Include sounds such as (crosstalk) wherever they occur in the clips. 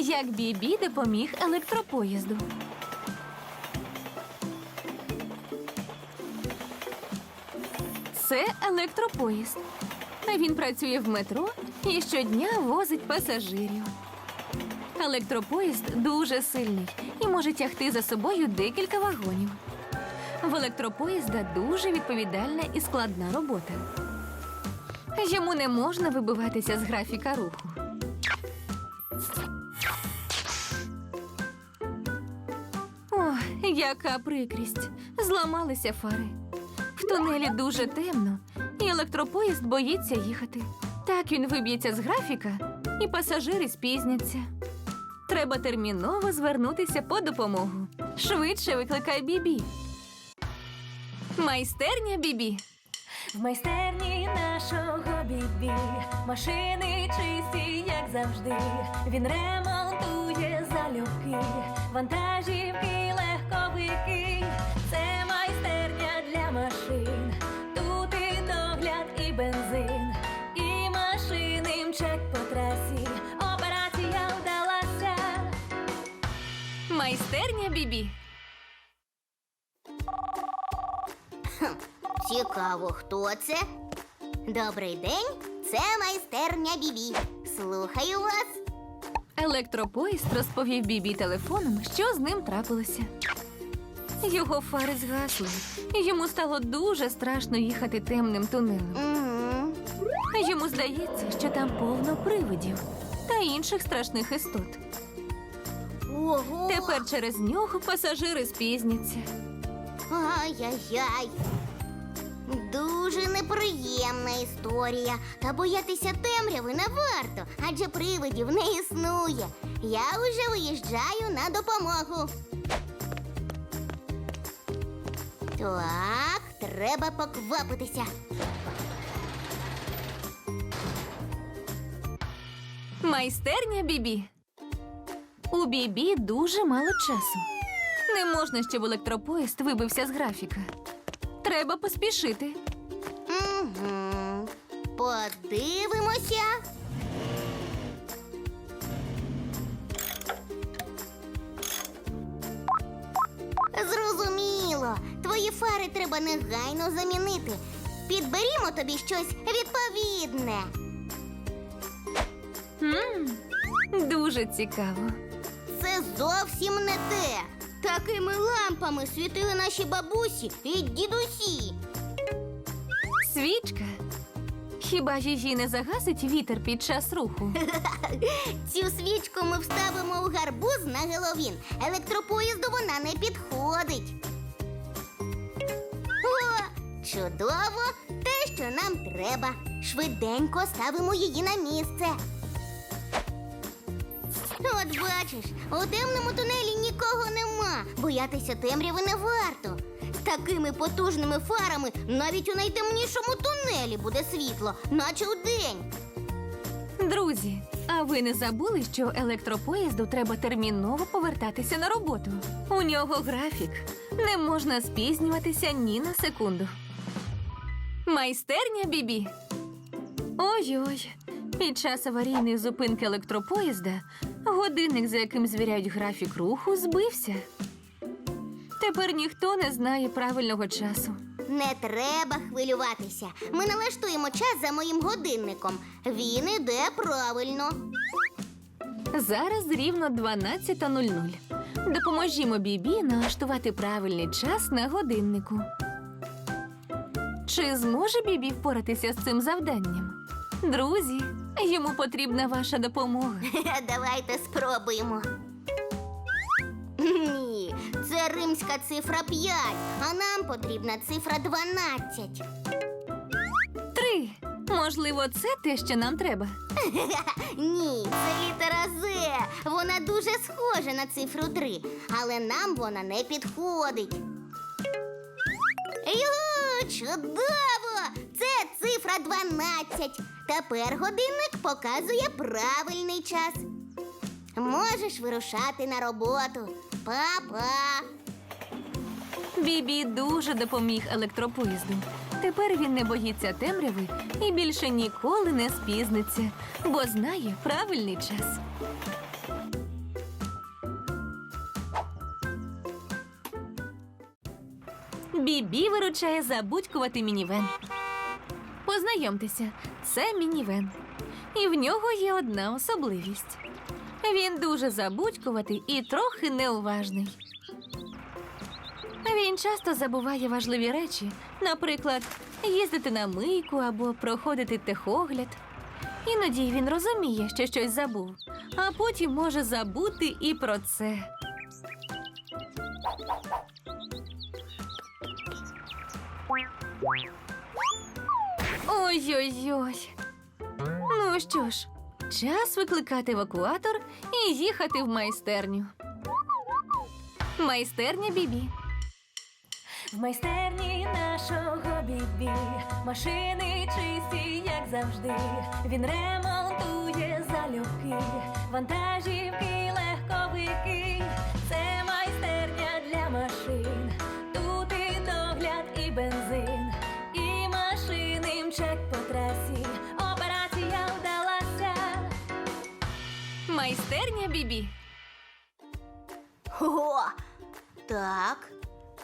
Як Бібі допоміг електропоїзду. Це електропоїзд. Він працює в метро і щодня возить пасажирів. Електропоїзд дуже сильний і може тягти за собою декілька вагонів. В електропоїзда дуже відповідальна і складна робота. Йому не можна вибиватися з графіка руху. Яка прикрість! Зламалися фари. В тунелі дуже темно, і електропоїзд боїться їхати. Так він виб'ється з графіка, і пасажири спізняться. Треба терміново звернутися по допомогу. Швидше викликай Бібі. Майстерня Бібі. В майстерні нашого бібі машини чисті, як завжди. Він ремонтує залюбки, вантажівки, легковики. Це майстерня для машин. Тут і догляд, і бензин, і машини мчать по трасі. Операція вдалася. Майстерня Бібі. Цікаво, хто це? Добрий день, це майстерня Бібі. Слухаю вас. Електропоїзд розповів Бібі телефоном, що з ним трапилося. Його фари згасли, йому стало дуже страшно їхати темним тунелем. Угу. Йому здається, що там повно привидів та інших страшних істот. Ого. Тепер через нього пасажири спізняться. Ай-яй-яй. Дуже неприємна історія. Та боятися темряви не варто, адже привидів не існує. Я уже виїжджаю на допомогу. Так, треба поквапитися. Майстерня Бібі. У Бібі дуже мало часу. Не можна, щоб електропоїзд вибився з графіка. Треба поспішити. Угу. Подивимося. Фари треба негайно замінити. Підберімо тобі щось відповідне. м дуже цікаво. Це зовсім не те. Такими лампами світили наші бабусі і дідусі. Свічка. Хіба її не загасить вітер під час руху? (laughs) Цю свічку ми вставимо у гарбуз на Геловін. Електропоїзду вона не підходить. Чудово! Те, що нам треба. Швиденько ставимо її на місце. От бачиш, у темному тунелі нікого нема. Боятися темряви не варто. З такими потужними фарами навіть у найтемнішому тунелі буде світло, наче удень. Друзі, а ви не забули, що електропоїзду треба терміново повертатися на роботу? У нього графік. Не можна спізнюватися ні на секунду. Майстерня Бібі. Ой-ой. Під час аварійної зупинки електропоїзда годинник, за яким звіряють графік руху, збився. Тепер ніхто не знає правильного часу. Не треба хвилюватися. Ми налаштуємо час за моїм годинником. Він іде правильно. Зараз рівно 12.00. Допоможімо Бібі налаштувати правильний час на годиннику. Чи зможе Бібі впоратися з цим завданням? Друзі, йому потрібна ваша допомога. (laughs) Давайте спробуємо. Ні, це римська цифра 5, а нам потрібна цифра 12. Три. Можливо, це те, що нам треба. (laughs) Ні, це літера З. Вона дуже схожа на цифру 3, але нам вона не підходить. Йо, чудово! Це цифра 12. Тепер годинник показує правильний час. Можеш вирушати на роботу. Па-па. Бібі дуже допоміг електропоїзду. Тепер він не боїться темряви і більше ніколи не спізниться, бо знає правильний час. Бібі виручає забудькувати мінівен. Познайомтеся, це мінівен. І в нього є одна особливість. Він дуже забудькуватий і трохи неуважний. Він часто забуває важливі речі, наприклад, їздити на мийку або проходити техогляд. Іноді він розуміє, що щось забув, а потім може забути і про це. Ой-ой-ой. Ну що ж, час викликати евакуатор і їхати в майстерню. Майстерня Бібі. В майстерні нашого бібі машини чисті, як завжди. Він ремонтує залюбки, вантажівки, легковики. Це майстерня для машин. Тут і догляд, і бензин, Бібі. О, так.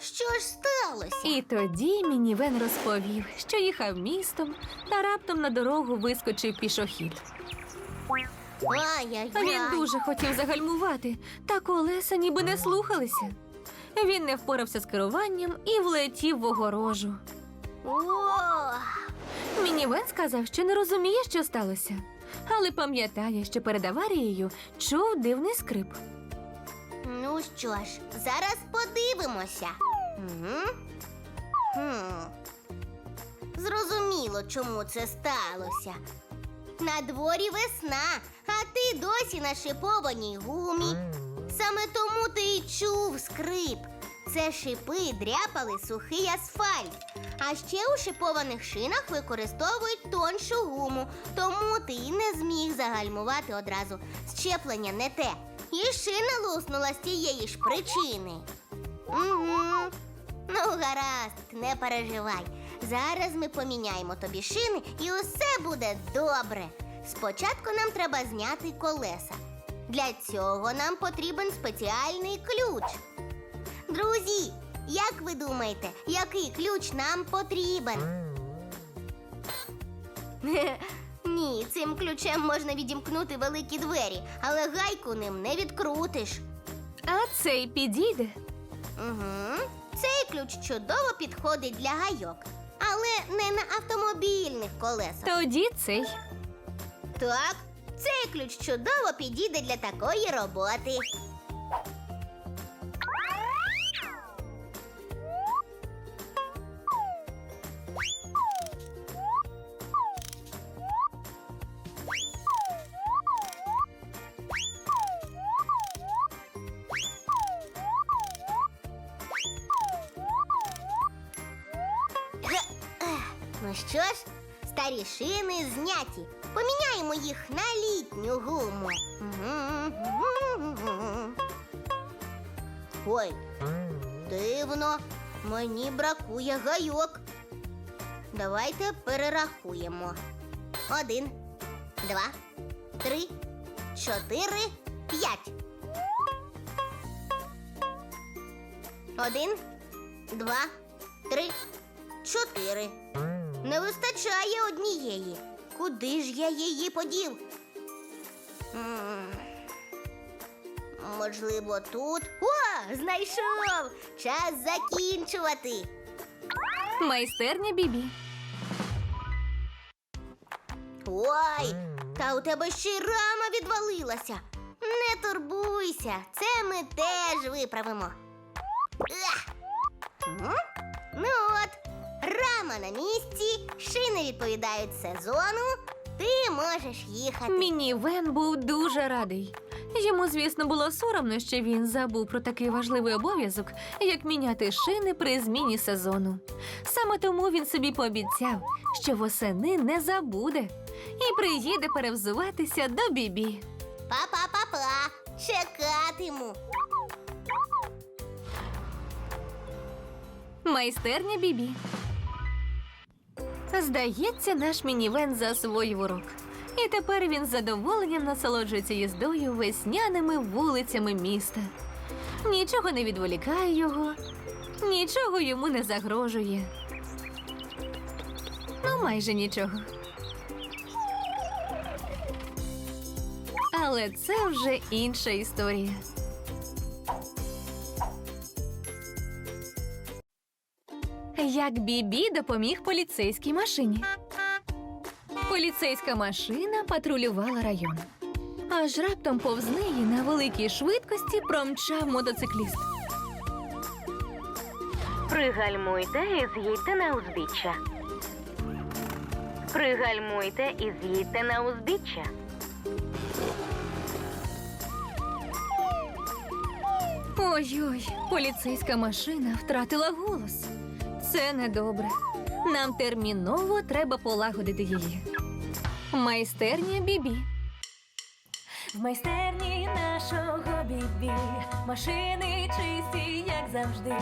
Що ж сталося? І тоді мінівен розповів, що їхав містом та раптом на дорогу вискочив пішохід. Ай-яй-яй. Він дуже хотів загальмувати, та колеса ніби не слухалися. Він не впорався з керуванням і влетів в огорожу. О, Мінівен сказав, що не розуміє, що сталося, але пам'ятає, що перед аварією чув дивний скрип. ну що ж, зараз подивимося. Угу. Хм. Зрозуміло, чому це сталося. На дворі весна, а ти досі на шипованій гумі. Саме тому ти й чув скрип. Це шипи дряпали сухий асфальт. А ще у шипованих шинах використовують тоншу гуму, тому ти й не зміг загальмувати одразу. Щеплення не те. І шина луснула з тієї ж причини. Угу. Ну, гаразд, не переживай. Зараз ми поміняємо тобі шини і усе буде добре. Спочатку нам треба зняти колеса. Для цього нам потрібен спеціальний ключ. Друзі, як ви думаєте, який ключ нам потрібен? (laughs) Ні, цим ключем можна відімкнути великі двері, але гайку ним не відкрутиш. А цей підійде. Угу. Цей ключ чудово підходить для гайок, але не на автомобільних колесах. Тоді цей. Так, цей ключ чудово підійде для такої роботи. Що ж, старі шини зняті. Поміняємо їх на літню гуму. Ой, дивно, мені бракує гайок. Давайте перерахуємо. Один, два, три, чотири, п'ять. Один, два, три, чотири. Не вистачає однієї. Куди ж я її подів? Можливо, тут. О, знайшов! Час закінчувати. Майстерня Бібі. Ой, та у тебе ще й рама відвалилася. Не турбуйся, це ми теж виправимо. Ну от, рама на місці, шини відповідають сезону. Ти можеш їхати. Мінівен був дуже радий. Йому, звісно, було соромно, що він забув про такий важливий обов'язок, як міняти шини при зміні сезону. Саме тому він собі пообіцяв, що восени не забуде і приїде перевзуватися до бібі. Па-па-па-па, чекатиму. Майстерня бібі. Здається, наш мінівен засвоїв урок. І тепер він з задоволенням насолоджується їздою весняними вулицями міста. Нічого не відволікає його, Нічого йому не загрожує. Ну, майже нічого. Але це вже інша історія. Як Бібі допоміг поліцейській машині. Поліцейська машина патрулювала район. Аж раптом повз неї на великій швидкості промчав мотоцикліст. Пригальмуйте і з'їдьте на узбіччя. Пригальмуйте і з'їдьте на узбіччя. Ой-ой, поліцейська машина втратила голос. Це недобре. Нам терміново треба полагодити її. Майстерня Бібі. В майстерні нашого бібі машини чисті, як завжди.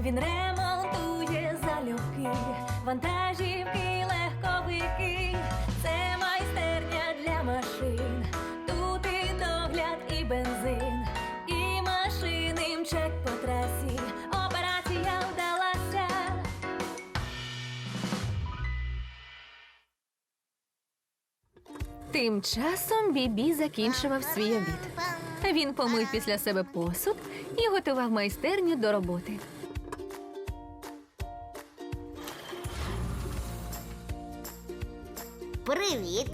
Він ремонтує залюбки, вантажівки, легковики. Це майстерня для машин. Тим часом Бібі закінчував свій обід. Він помив після себе посуд і готував майстерню до роботи. Привіт!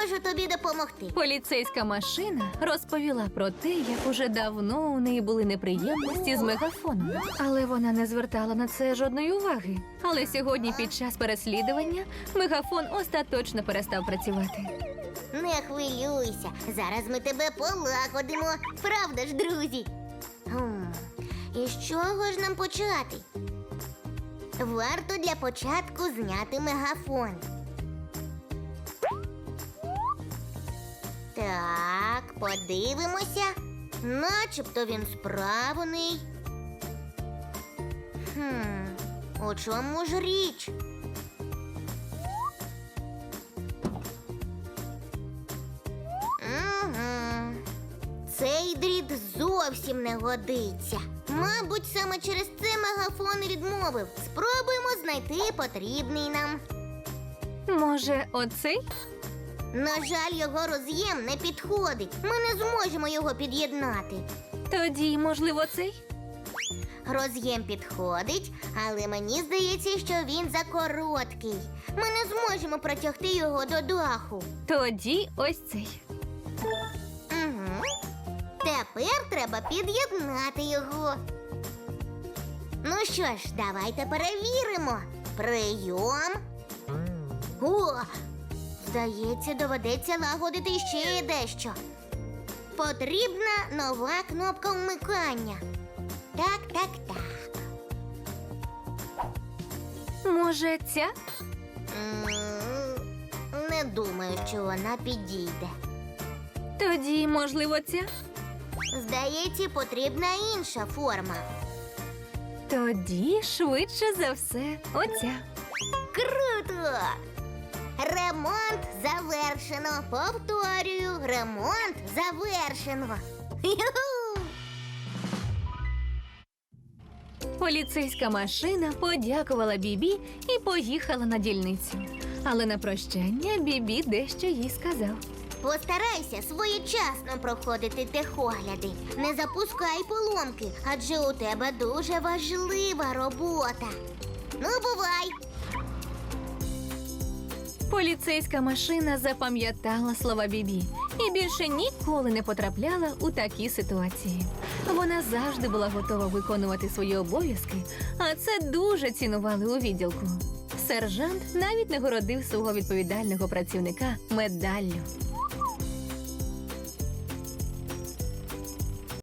Можу тобі допомогти? Поліцейська машина розповіла про те, як уже давно у неї були неприємності з мегафоном. Але вона не звертала на це жодної уваги. Але сьогодні, під час переслідування, мегафон остаточно перестав працювати. Не хвилюйся, зараз ми тебе полагодимо. Правда ж, друзі? Гм, І з чого ж нам почати? Варто для початку зняти мегафон. Так, подивимося. Начебто він справний. Хм, у чому ж річ? Угу. Цей дріт зовсім не годиться. Мабуть, саме через це мегафон відмовив. Спробуємо знайти потрібний нам. Може, оцей? На жаль, його роз'єм не підходить. Ми не зможемо його під'єднати. Тоді, можливо, цей? Роз'єм підходить, але мені здається, що він закороткий. Ми не зможемо протягти його до даху. Тоді ось цей. Угу. Тепер треба під'єднати його. Ну що ж, давайте перевіримо. Прийом. О, здається, доведеться лагодити ще дещо. Потрібна нова кнопка вмикання. Так, так, так. Може, ця? М, Не думаю, що вона підійде. Тоді, можливо, ця? Здається, потрібна інша форма. Тоді, швидше за все, оця. Круто! Ремонт завершено. Повторюю, ремонт завершено. Юху! Поліцейська машина подякувала Бібі і поїхала на дільницю. Але на прощання Бібі дещо їй сказав. Постарайся своєчасно проходити техогляди. Не запускай поломки, адже у тебе дуже важлива робота. Ну, бувай! Поліцейська машина запам'ятала слова Бібі і більше ніколи не потрапляла у такі ситуації. Вона завжди була готова виконувати свої обов'язки, а це дуже цінували у відділку. Сержант навіть нагородив свого відповідального працівника медаллю.